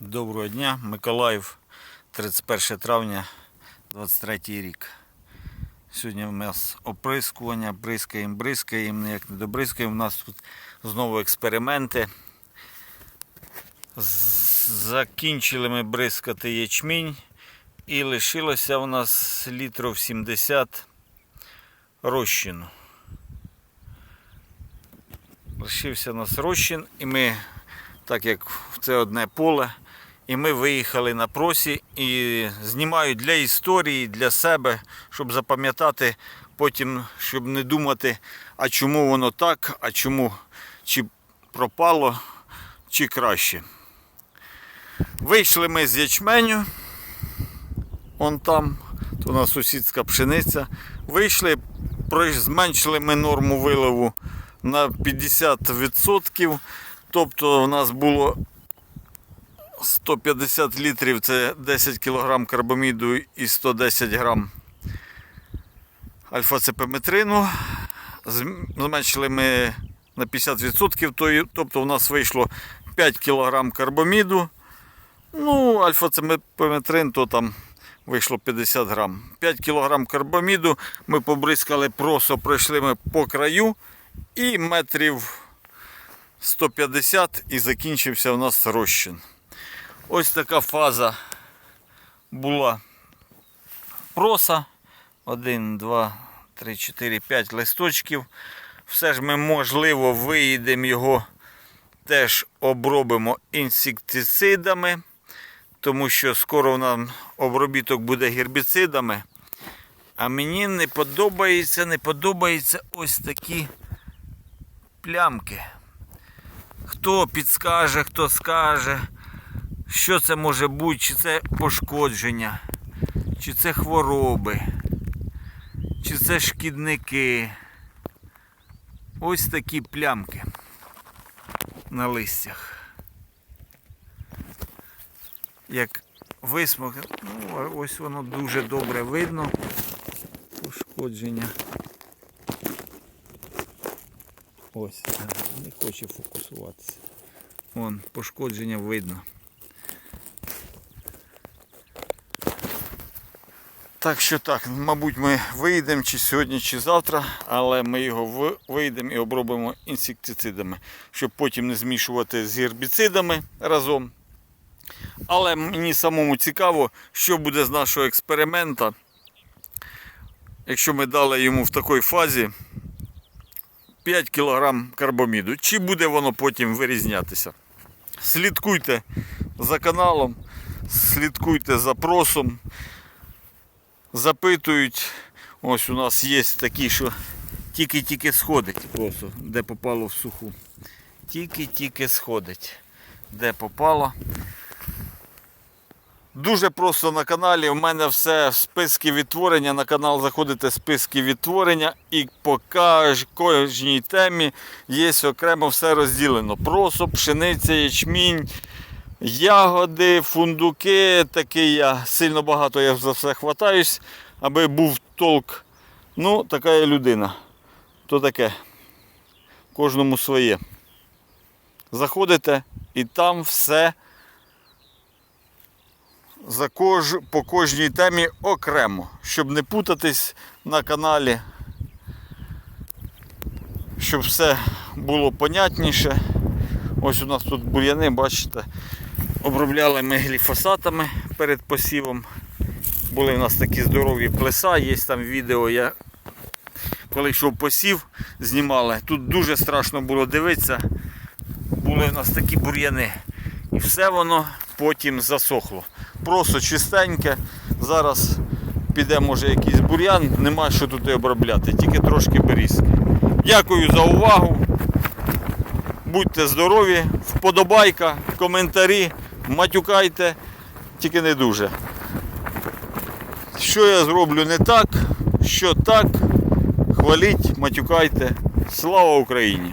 Доброго дня, Миколаїв, 31 травня 23 рік. Сьогодні у нас оприскування, бризкаємо, бризкаємо, ніяк не добризкаємо. У нас тут знову експерименти. Закінчили ми бризкати ячмінь і лишилося у нас літрів 70 розчину. Лишився у нас розчин і ми так як це одне поле. І ми виїхали на просі і знімаю для історії, для себе, щоб запам'ятати потім, щоб не думати, а чому воно так, а чому чи пропало, чи краще. Вийшли ми з ячменю, он там, то у нас сусідська пшениця. Вийшли, зменшили ми норму вилову на 50%. Тобто у нас було 150 літрів, це 10 кг карбаміду і 110 грам альфа-цепеметрину. Зменшили ми на 50%, тобто у нас вийшло 5 кг карбаміду. Ну, альфа-цепеметрин, то там вийшло 50 грам. 5 кг карбаміду ми побризкали просо, пройшли ми по краю і метрів 150 і закінчився у нас розчин. Ось така фаза була проса. 1, 2, 3, 4, 5 листочків. Все ж ми, можливо, виїдемо його, теж обробимо інсектицидами, тому що скоро нам обробіток буде гербіцидами. А мені не подобається, не подобаються ось такі плямки. Хто підскаже, хто скаже, що це може бути, чи це пошкодження, чи це хвороби, чи це шкідники. Ось такі плямки на листях. Як висмок, ну, ось воно дуже добре видно. Пошкодження. Ось, не хоче фокусуватися. Вон, пошкодження видно. Так що так, мабуть, ми вийдемо чи сьогодні, чи завтра, але ми його вийдемо і обробимо інсектицидами, щоб потім не змішувати з гербіцидами разом. Але мені самому цікаво, що буде з нашого експеримента, якщо ми дали йому в такій фазі 5 кг карбаміду. Чи буде воно потім вирізнятися? Слідкуйте за каналом, слідкуйте за просом. Запитують, ось у нас є такі, що тільки-тільки сходить просто, де попало в суху. Тільки-тільки сходить, де попало. Дуже просто на каналі. У мене все в списки відтворення. На канал заходите списки відтворення і по кожній темі є окремо все розділено. Просо, пшениця, ячмінь, ягоди, фундуки. Такий я сильно багато я за все хватаюсь, аби був толк. Ну, така я людина. То таке. Кожному своє. Заходите і там все за кож... по кожній темі окремо, щоб не путатись на каналі, щоб все було понятніше. Ось у нас тут бур'яни, бачите, обробляли ми гліфосатами перед посівом. Були у нас такі здорові плеса, є там відео, я коли йшов посів, знімали. Тут дуже страшно було дивитися. Були у нас такі бур'яни. І все воно потім засохло. Просто чистеньке. Зараз піде, може, якийсь бур'ян, нема що тут обробляти, тільки трошки берізки. Дякую за увагу. Будьте здорові, вподобайка, коментарі, матюкайте, тільки не дуже. Що я зроблю не так, що так, хваліть, матюкайте. Слава Україні!